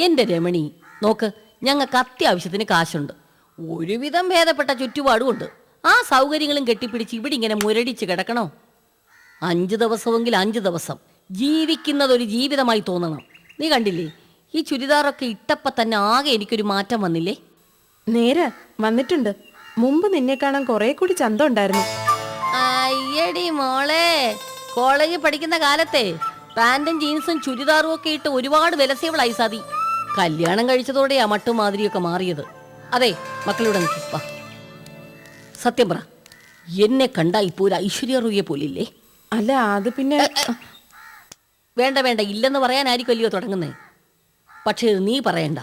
എന്റെ രമണി നോക്ക് ഞങ്ങൾക്ക് അത്യാവശ്യത്തിന് കാശുണ്ട്. ഒരുവിധം ഭേദപ്പെട്ട ചുറ്റുപാടുമുണ്ട്. ആ സൗകര്യങ്ങളും കെട്ടിപ്പിടിച്ച് ഇവിടെ ഇങ്ങനെ മുരടിച്ച് കിടക്കണോ? അഞ്ച് ദിവസമെങ്കിൽ അഞ്ച് ദിവസം. ജീവിക്കുന്നതൊരു ജീവിതമായി തോന്നണം. നീ കണ്ടില്ലേ ഈ ചുരിദാറൊക്കെ ഇട്ടപ്പം തന്നെ ആകെ എനിക്കൊരു മാറ്റം വന്നില്ലേ? നേരെ വന്നിട്ടുണ്ട്. മുമ്പ് നിന്നെ കാണാൻ കുറെ കൂടി ചന്തം ഉണ്ടായിരുന്നു. അയ്യടി മോളെ കോളേജിൽ പഠിക്കുന്ന കാലത്തെ പാന്റും ജീൻസും ചുരിദാറും ഒക്കെ ഇട്ട് ഒരുപാട് വിലസേവളായി സാതി കല്യാണം കഴിച്ചതോടെയാ മട്ടും മാതിരിയൊക്കെ മാറിയത്. അതെ മക്കളിവിടെ നിൽക്ക് സത്യം പറ. എന്നെ കണ്ട ഇപ്പോ ഒരു ഐശ്വര്യ റൂയെ പോലില്ലേ? അല്ല അത് പിന്നെ വേണ്ട വേണ്ട. ഇല്ലെന്ന് പറയാനായിരിക്കുമല്ലയോ തുടങ്ങുന്നേ. പക്ഷേ നീ പറയണ്ട.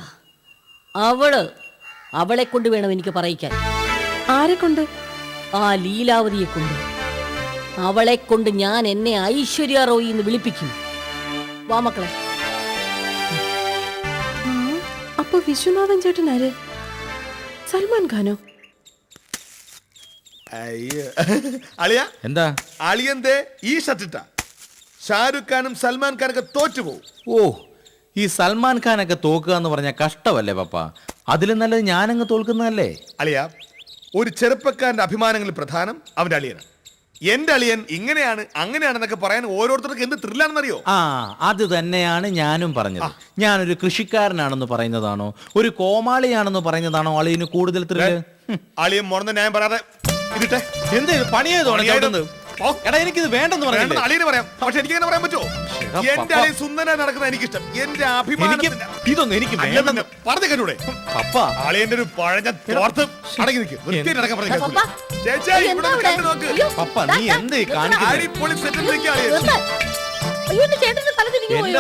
അവൾ അവളെ കൊണ്ട് വേണം എനിക്ക് പറയിക്കാൻ. ആരെ കൊണ്ട്? ആ ലീലാവതിയെ കൊണ്ട്. അവളെ കൊണ്ട് ഞാൻ എന്നെ ഐശ്വര്യ റോയി എന്ന് വിളിപ്പിക്കും. വാ മക്കളെ. അപ്പൊ വിശ്വനാഥൻ ചേട്ടൻ ആര്? സൽമാൻ ഖാനോ? അയ്യോ. അളിയ എന്താ? അളിയന്തേ ഈ ഷർട്ടിട്ടാ ഷാരൂഖ് ഖാനും സൽമാൻ ഖാനൊക്കെ തോറ്റുപോകും ഓ ഈ സൽമാൻ ഖാനൊക്കെ തോക്കുക എന്ന് പറഞ്ഞ കഷ്ടമല്ലേ പപ്പ? അതിലും നല്ലത് ഞാനങ്ങ് തോൽക്കുന്നതല്ലേ? അളിയ ഒരു ചെറുപ്പക്കാരന്റെ അഭിമാനങ്ങളിൽ പ്രധാനം അവന്റെ അളിയനാണ്. എന്റെ അളിയൻ ഇങ്ങനെയാണ് അങ്ങനെയാണെന്നൊക്കെ പറയാൻ ഓരോരുത്തർക്ക് എന്ത് ത്രില്ലാണെന്നറിയോ? ആ അത് തന്നെയാണ് ഞാനും പറഞ്ഞത്. ഞാനൊരു കൃഷിക്കാരനാണെന്ന് പറയുന്നതാണോ? ഒരു കോമാളിയാണെന്ന് പറയുന്നതാണോ അളിയന് കൂടുതൽ ത്രില്ല്. അളിയൻ മുറന്ന് ഞാൻ പറയാതെ ഇതിട്ടെ. എന്ത് പണിയായത്? ഓ. എടാ എനിക്കിത് വേണ്ടെന്ന് പറഞ്ഞില്ലേ അളിയന് പറയാം. പക്ഷെ എനിക്ക് അങ്ങനെ പറയാൻ പറ്റുമോ? എന്റെ. അളിയൻ സുന്ദര നടക്കുന്ന എനിക്കിഷ്ടം. എന്റെ അഭിമാനം ഇതൊന്നും എനിക്ക് പറഞ്ഞു കേട്ടൂടെ. അപ്പ. അളിയന്റെ ഒരു പഴഞ്ഞ തോർത്ത് അടങ്ങി നിൽക്കും നടക്കാൻ പറഞ്ഞു പപ്പ, ചേച്ചി ഇവിടെ? കണ്ടു നോക്ക്. പപ്പ നീ എന്ത് അടിപൊളി. അയ്യോ എന്റെ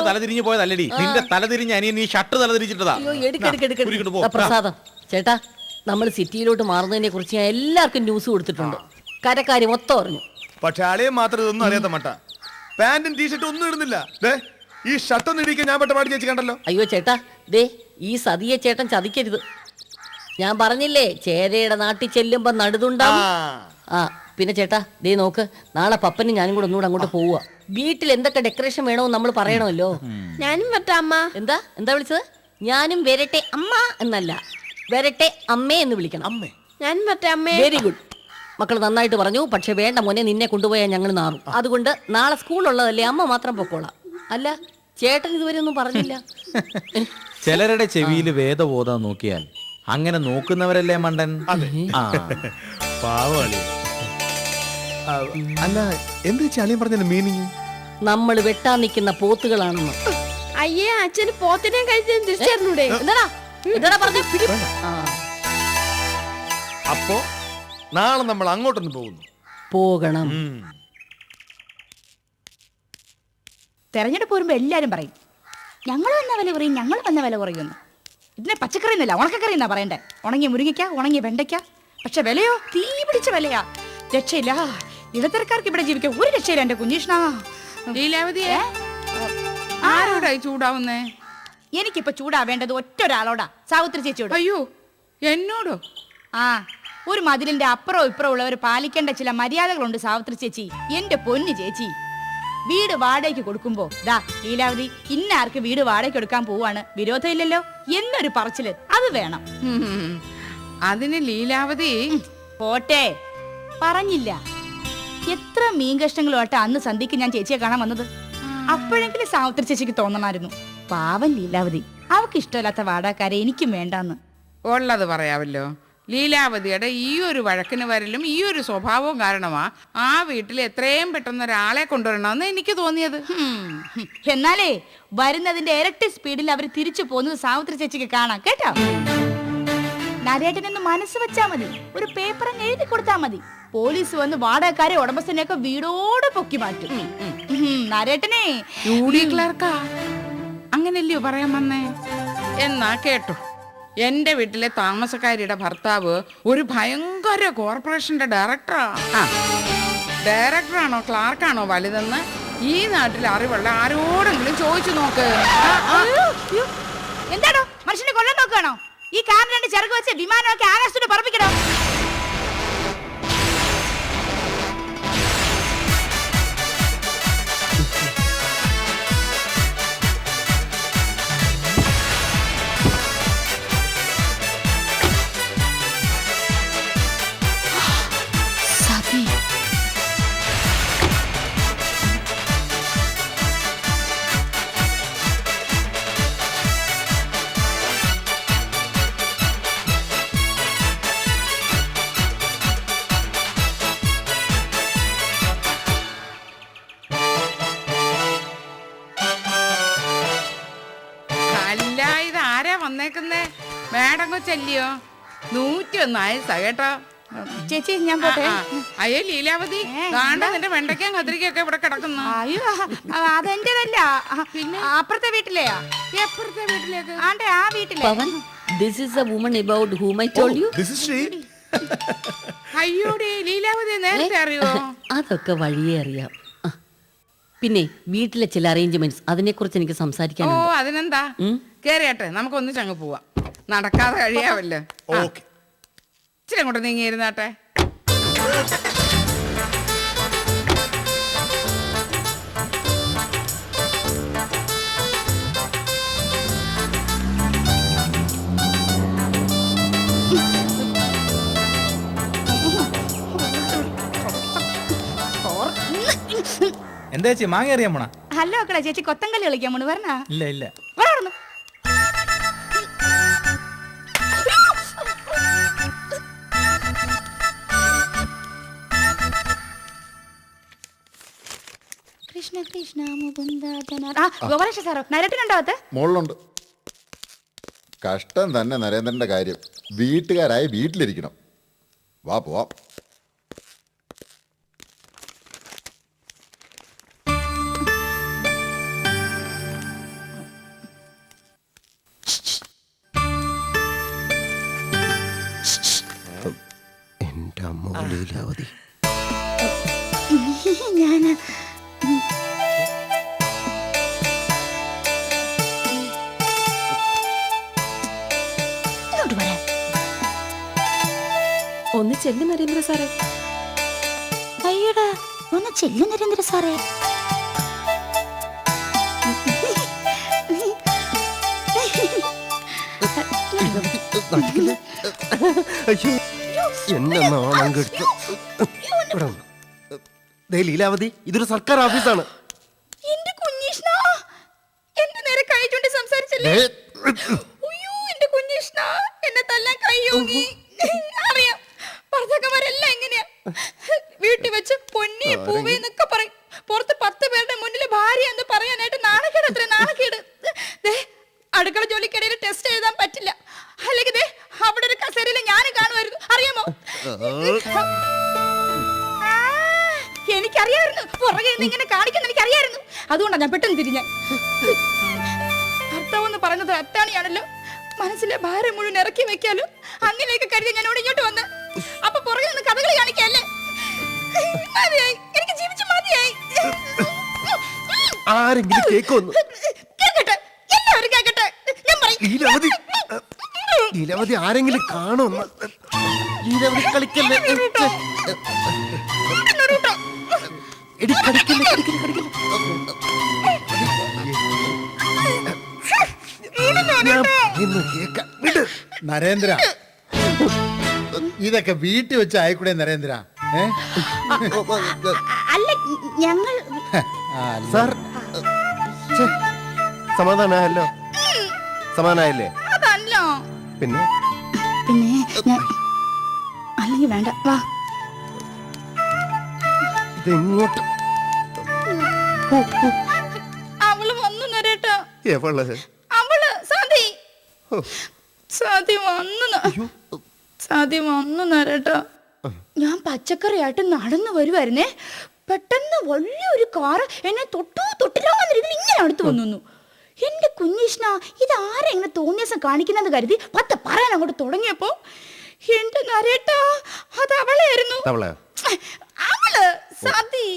തല തിരിഞ്ഞു പോയതല്ലടി. നിന്റെ തല തിരിഞ്ഞ അനിയൻ നീ ഷർട്ട് തല തിരിച്ചിട്ടതാ. പ്രസാദം. ചേട്ടാ നമ്മൾ സിറ്റിയിലോട്ട് മാറുന്നതിനെ കുറിച്ച് ഞാൻ എല്ലാവർക്കും ന്യൂസ് കൊടുത്തിട്ടുണ്ട്. കരക്കാരി മൊത്തം അറിഞ്ഞു. പക്ഷെ അളിയെ മാത്രം ഇതൊന്നും അറിയാത്ത മട്ട. പാന്റും ടീഷർട്ടും ഒന്നും ഇടുന്നില്ല. ദേ ഈ ഷർട്ട് ഒന്ന് ഇടിക്കാൻ ഞാൻ പെട്ട പാടി ചേച്ചി കണ്ടല്ലോ. അയ്യോ ചേട്ടാ ദേ ഈ സതിയെ ചേട്ടൻ ചതിക്കരുത്. ഞാൻ പറഞ്ഞില്ലേ ചേരയുടെ നാട്ടിൽ ചെല്ലുമ്പോ നടുതുണ്ടാവും ആ. പിന്നെ ചേട്ടാ ദേ നോക്ക് നാളെ പപ്പനും ഞാനും കൂടെ ഒന്നുകൂടെ അങ്ങോട്ട് പോവുക വീട്ടിൽ എന്തൊക്കെ ഡെക്കറേഷൻ വേണോ നമ്മൾ പറയണമല്ലോ. ഞാനും പറ്റാ അമ്മ. എന്താ? എന്താ വിളിച്ചത്? ഞാനും വരട്ടെ അമ്മ എന്നല്ല. വരട്ടെ അമ്മേ എന്ന് വിളിക്കണം. അമ്മേ. ഞാനും പറ്റാ അമ്മേ. വെരി ഗുഡ് മക്കൾ നന്നായിട്ട് പറഞ്ഞു പക്ഷെ വേണ്ട മോനെ നിന്നെ കൊണ്ടുപോയാൽ ഞങ്ങൾ നാറും. അതുകൊണ്ട് നാളെ സ്കൂളുള്ളതല്ലേ അമ്മ മാത്രം പൊക്കോളാം. അല്ല ചേട്ടൻ ഇതുവരെ ഒന്നും പറഞ്ഞില്ല. ചിലരുടെ ചെവിയിൽ വേദബോധം നോക്കിയാൽ അങ്ങനെ നോക്കുന്നവരല്ലേ മണ്ടൻ? ആ. പാവളി അല്ല എന്താ അളിയൻ മീനിങ് നമ്മൾ വെട്ടാൻ നിൽക്കുന്ന പോത്തുകളാണെന്ന്. അയ്യേ അച്ഛൻ പോത്തിനെ കഴിച്ചു തിരിച്ചറിഞ്ഞൂടെ എന്താടാ? എന്താടാ പറഞ്ഞ? അപ്പോ നാളെ നമ്മൾ അങ്ങോട്ടൊന്ന് പോകുന്നു. പോകണം. തെരഞ്ഞെടുപ്പ് വരുമ്പോ എല്ലാരും പറയും ഞങ്ങൾ വന്ന വില കുറയും? ഞങ്ങൾ വന്ന വില കുറയുമെന്ന്. ഇതിനെ പച്ചക്കറി എന്നല്ല ഉണക്കക്കറി എന്നാ പറയണ്ടേ. ഉണങ്ങിയ മുരിങ്ങയ്ക്ക ഉണങ്ങിയ വെണ്ടയ്ക്ക. പക്ഷെ വിലയോ? തീ പിടിച്ച വിലയാ. രക്ഷയില്ല. ഇടത്തരക്കാർക്ക് ഇവിടെ ജീവിക്കാൻ ഒരു രക്ഷയില്ല എന്റെ കുഞ്ഞീഷ്ണ. ലീലാവതിയെ? ആരോടായി ചൂടാവുന്നേ? എനിക്കിപ്പോ ചൂടാവേണ്ടത് ഒറ്റ ഒരാളോടാ സാവിത്രി ചേച്ചിയോട്. അയ്യോ എന്നോടോ? ആ ഒരു മതിലിന്റെ അപ്പുറവും ഇപ്പുറവും ഉള്ളവർ പാലിക്കേണ്ട ചില മര്യാദകളുണ്ട് സാവിത്രി ചേച്ചി. എന്റെ പൊന്നു ചേച്ചി. വീട് വാടകയ്ക്ക് കൊടുക്കുമ്പോ ദാ ലീലാവതി ഇന്നാർക്ക് വീട് വാടകയ്ക്ക് കൊടുക്കാൻ പോവാണ് വിരോധമില്ലല്ലോ? എന്നൊരു പറച്ചിൽ അത് വേണം. അതിന് ലീലാവതി പോട്ടെ. പറഞ്ഞില്ല. എത്ര മീൻ കഷ്ണങ്ങളുമായിട്ട് അന്ന് സന്ധ്യക്ക് ഞാൻ ചേച്ചിയെ കാണാൻ വന്നത്? അപ്പോഴെങ്കിലും സാവിത്രി ചേച്ചിക്ക് തോന്നണമായിരുന്നു. പാവം ലീലാവതി അവക്ക് ഇഷ്ടമില്ലാത്ത വാടകക്കാരെ എനിക്കും വേണ്ടാന്ന്. ഉള്ളത് പറയാമല്ലോ. ലീലാവതിയുടെ ഈ ഒരു വഴക്കിന് വരലും ഈ ഒരു സ്വഭാവവും കാരണമാ ആ വീട്ടിൽ എത്രയും പെട്ടെന്ന് ഒരാളെ കൊണ്ടുവരണമെന്ന് എനിക്ക് തോന്നിയത്. എന്നാലേ വരുന്നതിന്റെ ഇരട്ടി സ്പീഡിൽ അവർ തിരിച്ചു പോകുന്നത് സാവിത്രി ചേച്ചിക്ക് കാണാം കേട്ടോ? നരേട്ടനൊന്ന് മനസ്സ് വെച്ചാ മതി. ഒരു പേപ്പർ അങ്ങ് എഴുതി കൊടുത്താ മതി. പോലീസ് വന്ന് വാടകക്കാരെ ഉടമസ്ഥനെയൊക്കെ വീടോട് പൊക്കി മാറ്റും. നരേട്ടനെ. U D ക്ലർക്കാ? അങ്ങനല്ലയോ പറയാൻ വന്നേ? എന്നാ കേട്ടോ. എന്റെ വീട്ടിലെ താമസക്കാരിയുടെ ഭർത്താവ് ഒരു ഭയങ്കര കോർപ്പറേഷന്റെ ഡയറക്ടറാ. ആ. ഡയറക്ടറാണോ ക്ലാർക്കാണോ വലുതെന്ന് ഈ നാട്ടിൽ അറിവുള്ള ആരോടെങ്കിലും ചോദിച്ചു നോക്ക്. എന്താണോ. മനുഷ്യനെ കൊല്ലം നോക്കുകയാണോ ഈ കാറിന് രണ്ട് ചെറുക്ക് വെച്ച് വിമാനമൊക്കെ ആകാശത്തോട് പറപ്പിക്കണോ മേടം കൊച്ചല്ലയോ നൂറ്റി ഒന്നായി കേട്ടോ. ചേച്ചി ഞാൻ പോട്ടെ. അയ്യോ ലീലാവതി കാണ്ട നിന്റെ വെണ്ടയ്ക്കാൻ കതിരിക്കൊക്കെ ഇവിടെ കിടക്കുന്നു. അയ്യോ അതെന്റേതല്ല. പിന്നെ? അപ്പുറത്തെ വീട്ടിലെയാ എപ്പുറത്തെ വീട്ടിലേക്ക്? ആണ്ടെ ആ വീട്ടിലെ? Pavan this a a woman about whom I told you this is Sri അയ്യോടെ Leelavathi നേരത്തെ അറിയോ അതൊക്കെ വഴിയേ അറിയാം. പിന്നെ വീട്ടിലെ ചില അറേഞ്ച്മെന്റ്സ് അതിനെക്കുറിച്ച് എനിക്ക് ഓ സംസാരിക്കാനുണ്ട് അതിനെന്താ. കേറിയാട്ടെ നമുക്ക് ഒന്നിച്ചങ്ങ് പോവാം. നടക്കാതെ കഴിയാവല്ലോ ഓക്കെ. ഇച്ചിരി അങ്ങോട്ട് നീങ്ങിയിരുന്നാട്ടെ എന്താ ചേച്ചി മാങ്ങ അറിയാൻ പോണ? ഹലോ ചേച്ചി കൊത്തങ്കല്ല് കളിക്കാൻ പോണ് പറഞ്ഞ ഇല്ല ഇല്ല. കൃഷ്ണ കൃഷ്ണ മുകുന്ദ ജനാ ആ ഗോപാലകൃഷ്ണ സാറോ നരട്ടിനുണ്ടാവത്തെ മുകളിലുണ്ട് കഷ്ടം തന്നെ നരേന്ദ്രന്റെ കാര്യം. വീട്ടുകാരായി വീട്ടിലിരിക്കണം. വാ പോവാം. എന്റെ അമ്മ ലീലാവതി ഞാൻ ചെല്ലു നരേന്ദ്ര സാറേ. അയ്യടാ ഒന്ന് ചെല്ലു നരേന്ദ്ര സാറേ. എന്നെ നാണം കെടുത്തു. ലീലാവതി ഇതൊരു സർക്കാർ ഓഫീസാണ്. എന്റെ കുഞ്ഞീഷ്ണ എന്റെ നേരെ കൈ ചൂണ്ടി സംസാരിച്ചല്ലേ? എന്റെ കുഞ്ഞീഷ്ണ എന്നെ തല്ലാൻ കൈയോങ്ങി അറിയാം. ഭർത്താക്കന്മാരെല്ലാം എങ്ങനെയാ വീട്ടിൽ വെച്ച് പൊന്നി പൂവേ എന്നൊക്കെ പറയും. പുറത്ത് പത്ത് പേരുടെ മുന്നിൽ ഭാര്യ എന്ന് പറയാനായിട്ട് നാണക്കേട് അത്ര നാണക്കേട്. അടുക്കള ജോലിക്കിടയിൽ ടെസ്റ്റ് എഴുതാൻ പറ്റില്ല. അല്ലെങ്കിൽ ദേ അവിടെ ഒരു കസേരയിൽ ഞാൻ കാണുമായിരുന്നു. അറിയാമോ? എനിക്കറിയായിരുന്നു. പുറകെ നിന്ന് ഇങ്ങനെ കാണിക്കുന്ന എനിക്കറിയായിരുന്നു. അതുകൊണ്ടാണ് ഞാൻ പെട്ടെന്ന് തിരിഞ്ഞ. ഭർത്താവ് എന്ന് പറയുന്നത് അത്താണിയാണല്ലോ. മനസ്സിലെ ഭാരം മുഴുവൻ ഇറക്കി വെക്കാലോ. അങ്ങനെയൊക്കെ കരുതി ഞാൻ ഇവിടെ ഇങ്ങോട്ട് വന്ന് അപ്പൊ പുറകിൽ നിന്ന് കഥകളി കാണിക്കല്ലേ? മതിയായി. എനിക്ക് ജീവിച്ച് മതിയായി. ആരെങ്കിലും കേക്കൊന്ന് കേക്കട്ടെ. എല്ലാവരും കേക്കട്ടെ. ഞാൻ പറയും. ലീലാവതി ലീലാവതി ആരെങ്കിലും കാണുമെന്ന്? ലീലാവതി കളിക്കല്ലേ? എടി കളിക്കല്ലേ കളിക്കല്ലേ കളിക്കല്ലേ? ഞാൻ പറയുന്നത് കേക്കാം വിട്. നരേന്ദ്ര ഇതൊക്കെ വീട്ടിൽ വെച്ച് ആയിക്കൂടെ നരേന്ദ്ര? ഏ? അല്ല ഞങ്ങൾ ആ, സാർ ഛെ, സമാധാനമായല്ലോ സമാധാനായല്ലേ? അതല്ലോ. പിന്നെ? പിന്നെ ഞാൻ അല്ലെങ്കിൽ വേണ്ട വാ. ഇതെങ്ങോട്ട്. അവൾ വന്നു നരേട്ടാ. എവൾ? അവൾ സാധി ഓ. സാധി വന്നു ന- സാധി ഒന്നും നേരട്ട. ഞാൻ പച്ചക്കറിയായിട്ട് നടന്നു വരുവായിരുന്നേ. പെട്ടെന്ന് വലിയൊരു കാറ് എന്നെ തൊട്ടു തൊട്ടില്ലാന്നിരിക്കുന്നു ഇങ്ങനെ അടുത്ത് വന്നു. എന്റെ കുഞ്ഞീഷ്ണ ഇത് ആരെ ഇങ്ങനെ തോന്നിയസം കാണിക്കുന്നെന്ന് കരുതി? പത്ത് പറയാൻ അങ്ങോട്ട് തുടങ്ങിയപ്പോ എന്റെ നരേട്ടാ അത് അവളായിരുന്നു. അവളെ? അവൾ സതി.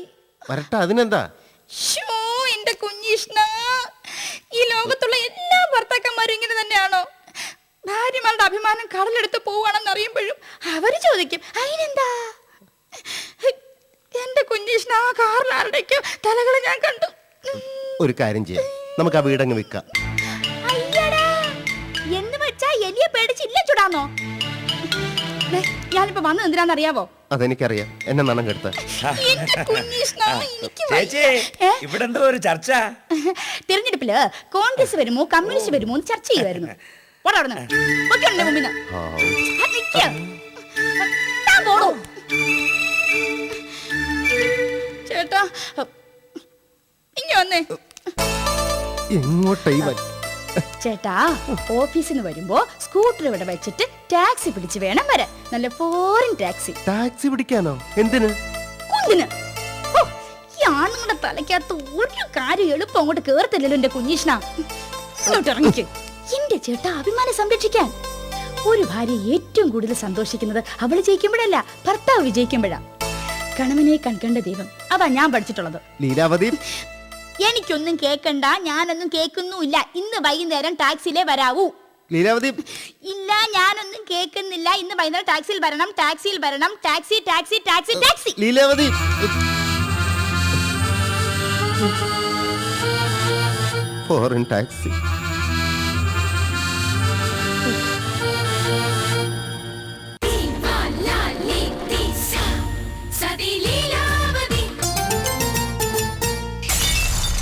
വരട്ടെ അതിനെന്താ? ഷോ എന്റെ കുഞ്ഞീഷ്ണ. ഈ ലോകത്തുള്ള എല്ലാ ഭർത്താക്കന്മാരും ഇങ്ങനെ തന്നെയാണോ? ഭാര്യമാരുടെ അഭിമാനം കടലെടുത്ത് പോവുകയാണെന്ന് അറിയുമ്പോഴും അവർ ചോദിക്കും അതിനെന്താ? എന്റെ കുഞ്ഞീഷ്ണ ആ കാറിൽ തലകൾ ഞാൻ കണ്ടു. ഒരു കാര്യം ചെയ്യാം. നമുക്ക് ആ വീടങ്ങ് വിൽക്കാം. അയ്യടാ! എന്ന് വെച്ചാ എലിയെ പേടിച്ച് ഇല്ല ചുടാന്നോ? ദേ, ഞാനിപ്പോ വന്നത് എന്തിനാന്നറിയാവോ? അതെനിക്കറിയാം. എന്നെ നണം കെടുത്ത. എന്റെ കുഞ്ഞീഷ്ണ എനിക്ക് ചേച്ചി വയ്യ. ഏ? ഇവിടെ എന്തോ ഒരു ചർച്ച. തിരഞ്ഞെടുപ്പിൽ കോൺഗ്രസ് വരുമോ കമ്മ്യൂണിസ്റ്റ് വരുമോ എന്ന് ചർച്ച ചെയ്യുമായിരുന്നു പോടാ അവിടുന്ന്. എന്റെ മുമ്പിന്ന്. ആ, നിക്ക്. താൻ പോടോ. ചേട്ടാ ഇങ്ങ വന്നേ. എങ്ങോട്ടാ ചേട്ടാ ഓഫീസിൽ നിന്ന് വരുമ്പോ സ്കൂട്ടർ ഇവിടെ വെച്ചിട്ട് ടാക്സി പിടിച്ച് വേണം വരാൻ. നല്ല ഫോറിൻ ടാക്സി. ടാക്സി പിടിക്കാനോ? എന്തിന്? കുന്തിന് ഹോ, ഈ ആണുങ്ങളുടെ തലയ്ക്കകത്ത് ഒരു കാര്യം എളുപ്പം അങ്ങോട്ട് കേറത്തില്ലല്ലോ എന്റെ കുഞ്ഞീഷ്ണ. ഇങ്ങോട്ട് ഇറങ്ങിക്ക്. എന്റെ ചേട്ടാ അഭിമാനം സംരക്ഷിക്കാൻ. ഒരു ഭാര്യ ഏറ്റവും കൂടുതൽ സന്തോഷിക്കുന്നത് അവൾ ജയിക്കുമ്പോഴല്ല ഭർത്താവ് വിജയിക്കുമ്പോഴാ. കണവനെ കൺകണ്ട ദൈവം അതാ ഞാൻ പഠിച്ചിട്ടുള്ളത്. ലീലാവതി? എനിക്കൊന്നും കേക്കണ്ട ഞാനൊന്നും കേൾക്കുന്നുമില്ല ഇന്ന് വൈകുന്നേരം ടാക്സിലേ വരാവൂ. ലീലാവതി? ഇല്ല ഞാനൊന്നും കേൾക്കുന്നില്ല ഇന്ന് വൈകുന്നേരം ടാക്സിയിൽ വരണം ടാക്സിയിൽ വരണം. Taxi taxi taxi taxi. Leelavathi? Foreign taxi.